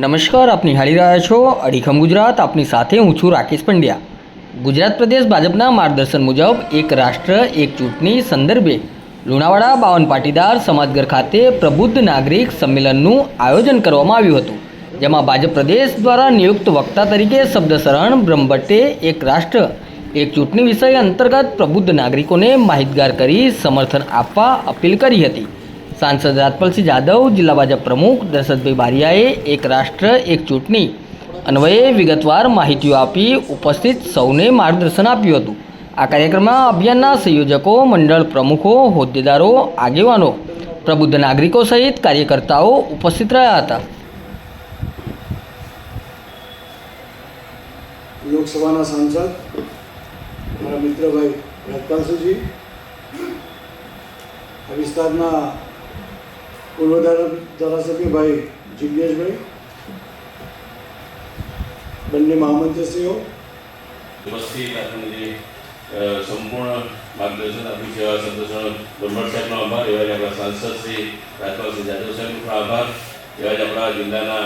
નમસ્કાર, આપ નિહાળી રહ્યા છો અડીખમ ગુજરાત. આપની સાથે હું છું રાકેશ પંડ્યા. ગુજરાત પ્રદેશ ભાજપના માર્ગદર્શન મુજબ એક રાષ્ટ્ર, એક ચૂંટણી સંદર્ભે લુણાવાડા બાવન પાટીદાર સમાજઘર ખાતે પ્રબુદ્ધ નાગરિક સંમેલનનું આયોજન કરવામાં આવ્યું હતું, જેમાં ભાજપ પ્રદેશ દ્વારા નિયુક્ત વક્તા તરીકે શબ્દશરણ, બ્રહ્મભટ્ટે એક રાષ્ટ્ર, એક ચૂંટણી વિષય અંતર્ગત પ્રબુદ્ધ નાગરિકોને માહિતગાર કરી સમર્થન આપવા અપીલ કરી હતી. સાંસદ રાજપલસિંહ જાદવ, જિલ્લા ભાજપ પ્રમુખ દશરથભાઈ બારિયાએ એક રાષ્ટ્ર, એક ચૂંટણી અન્વયે વિગતવાર માહિતીઓ આપી ઉપસ્થિત સૌને માર્ગદર્શન આપ્યું હતું. આ કાર્યક્રમમાં અભિયાનના સંયોજકો, મંડળ પ્રમુખો, હોદ્દેદારો, આગેવાનો, પ્રબુદ્ધ નાગરિકો સહિત કાર્યકર્તાઓ ઉપસ્થિત રહ્યા હતા. લોકસભાના સાંસદ મારા મિત્રભાઈ રાજપાલસિંહજી, આ વિસ્તારના પૂર્વ ધારા- ધારાસભ્ય ભાઈ જિજ્ઞેશભાઈ બંને મહામંત્રીશ્રીઓ. ઉપસ્થિત આપણને સંપૂર્ણ માર્ગદર્શન આપ્યું છે એવા સંતોષણ બ્રહ્મટ સાહેબનો આભાર એવા જ આપણા સાંસદ શ્રી રાજપાલસિંહ જાદવ સાહેબનો પણ આભાર એવા જ આપણા જિલ્લાના